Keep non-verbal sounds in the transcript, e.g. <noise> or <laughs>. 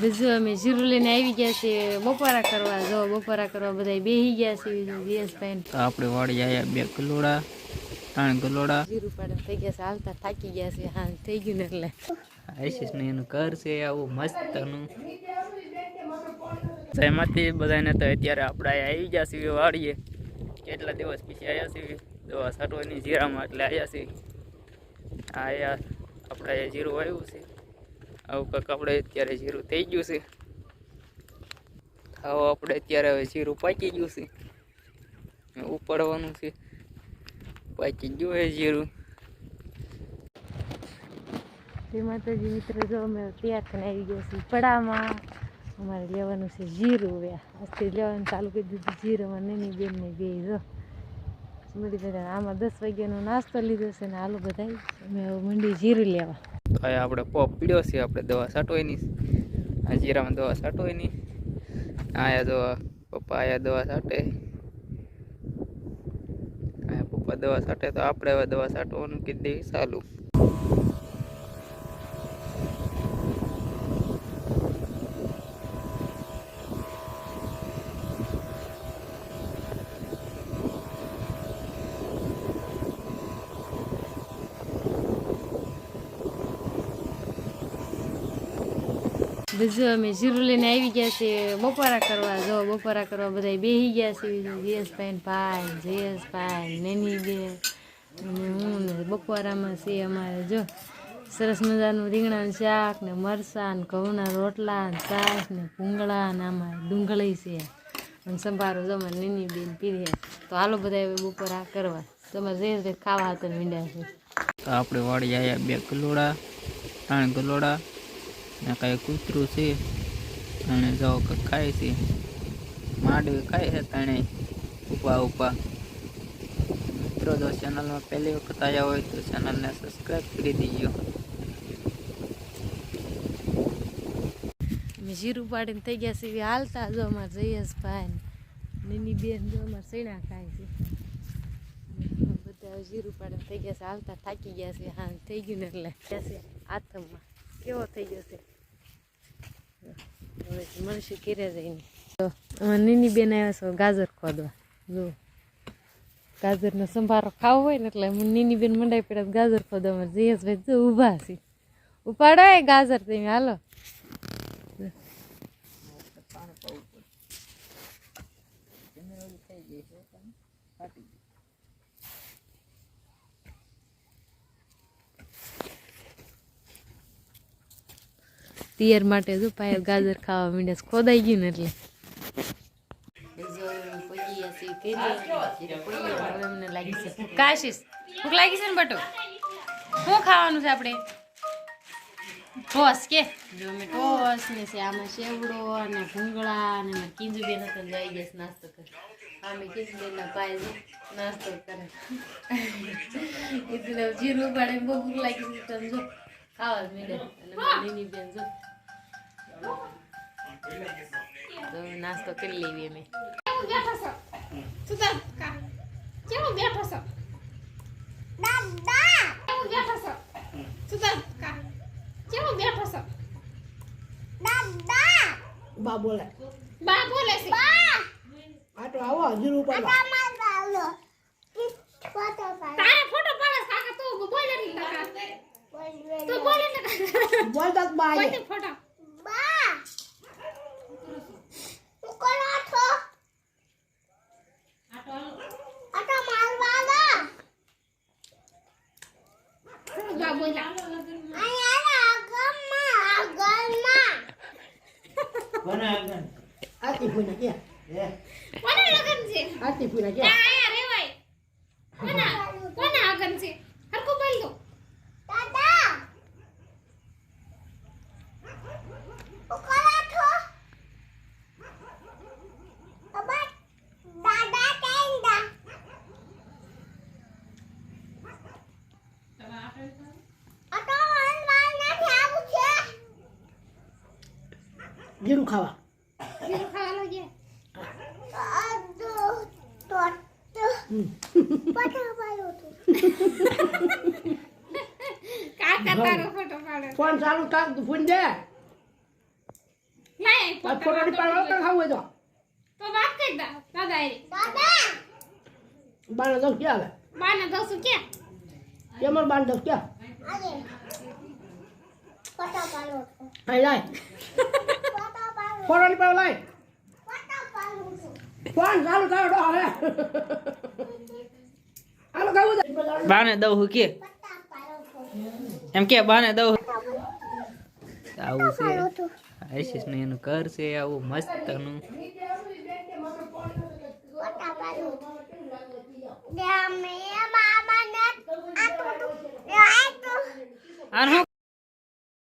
બીજું અમે જીરું લઈને આવી ગયા છે બપોરા કરવા જો બપોરા કરવા બધા બેસી ગયા છે તો આપણે વાળી આવ્યા બે ગલોડા ત્રણ ગલોડા. જીરું પાડે થઈ ગયા છે હાલતા થાકી ગયા છે હા થઈ ગયું ને એટલે. આશીષ ને એનું ઘર છે આવું મસ્તનું. એમાંથી બધાને તો અત્યારે આપણે આવી ગયા છીએ વાળીએ કેટલા દિવસ પછી આવ્યા છીએ? દવા સાટવાની જીરામાં એટલે આવ્યા છીએ. આ આપણે જીરું આવ્યું છે. આવું કંઈક આપણે અત્યારે જીરું થઈ ગયું છે. આવો આપણે અત્યારે હવે જીરું પાકી ગયું છે. ઉપાડવાનું છે. પાકી ગયું હે જીરું. માતાજી મિત્ર, જો અમે તૈયાર થઈને આવી ગયા છીએ પડામાં અમારે લેવાનું છે જીરું વ્યા. આજથી લેવાનું ચાલુ કરી દીધું જીરું. અમારે નાની બેન ને બે, જો. મળી બધા આમાં દસ વાગ્યાનો નાસ્તો લીધો છે ને આલુ બધા અમે મંડી જીરું લેવા. તો આપણે પોપ પીડ્યો છે, આપણે દવા છાંટવાની આ જીરામાં દવા છાંટવાની આયા દવા પપ્પા આયા દવા છાંટે આયા પપ્પા દવા સાટે તો આપણે હવે દવા છાંટવાનું કીધી દેવી ચાલુ. બીજું અમે જીરું લઈને આવી ગયા છે બપોરા કરવા, જો બપોરા કરવા બધા બેસી ગયા છે. જયેશભાઈ ભાઈ, જયેશભાઈ નેની બેન અને હું ને બપોરામાં છે અમારે, જો સરસ મજાનું રીંગણાનું શાક ને મરચાં ને ઘઉંના રોટલા ને છાશ ને ભૂંગળા ને આમાં ડુંગળી છે. અને સંભારો અમારે નીની બેન પીરે તો હાલો બધા બપોરા કરવા. તમારે જયેશભાઈ ખાવા હતા મીંડ્યા છે. આપણે વાળી આવ્યા બે ગલોડા, ત્રણ ગલોડા. ને, કાંઈ કૂતરું છે. અને કંઈક ખાય છે. માંડવી ખાય છે તાણે ઉપા ઉપા. મિત્રો, જો ચેનલમાં પહેલી વખત આવ્યા હોય તો ચેનલને સબસ્ક્રાઈબ કરી દીજો. અમે જીરું પાડીને થઈ ગયા છે હાલતા જો અમારે જયેશભાઈ ભાઈ નીની બેન જો અમારે સૈણા ખાય છે. બધા જીરું પાડીને થઈ ગયા છે હાલતા થાકી ગયા છે હા, થઈ ગયું ને એટલે. છે આથમમાં કેવો થઈ ગયો છે? હવે મળશું ઘેરે જઈને તો અમારે નીની બેન આવ્યા છે ગાજર ખોદવા. જો ગાજરનો સંભારો ખાવો હોય ને એટલે નીની બેન મંડાઈ પડ્યા ગાજર ખોદવા અમારે જયેશભાઈ જો ઊભા છે. ઉપાડો એ ગાજર તમે, હાલો. તિયર માટે જો પાયલ ગાજર ખાવા માંડ્યા ખોદાઈ ગયું ને એટલે. કાશીશ, ભૂખ લાગી છે ને બટુ? શું ખાવાનું છે આપણે? ટોસ કે? ને આમાં શેવડો અને ભૂંગળા અને અમારે કિંજુબેન હતા જઈ ગયા છે નાસ્તો કરે. અમે કિંજુબેનના પાય છે નાસ્તો કરે. <laughs> જીરું ઉગાડે બહુ ભૂખ લાગી છે તમે જો. ખાવા મીડે અને નીની બેન જો. તો નાસ્તો કરી લેવી અમે. બા બોલે. બા બોલે છે. આ તો આવો હજુ ઉપાડવા તારે ફોટો પાડે કાકા તું બોલે નહીં કાકા. તું બોલે ને કાકા બોલતા જ બા કોઈ છે. તે ફોટો બા બોલ્યા આરતી ફૂઈને કે કોને લગન છે આરતી ફૂઈને કે ના આયા રેવાય કોના કોના લગન છે હરકો બોલ દો જીરું ખાવા. જીરું ખાવા લાગે હમ. કાકા તારો ફોટો પાડે? ફોન ચાલુ તું ફોન દે. ફોટો પાડો તો ખાવું તો. તો વાત કરી દા દાદા એ. દસ ક્યાં આવે? કેમ દસ ક્યાં લાય. ફોટો ની પાડો લાય. ફોન ચાલુ થયો ડો હવે હાલો છે બાને દઉં હું કે. એમ કે બાને દઉં આવું છે. આશીષ ને એનું ઘર છે આવું મસ્તનું આને શું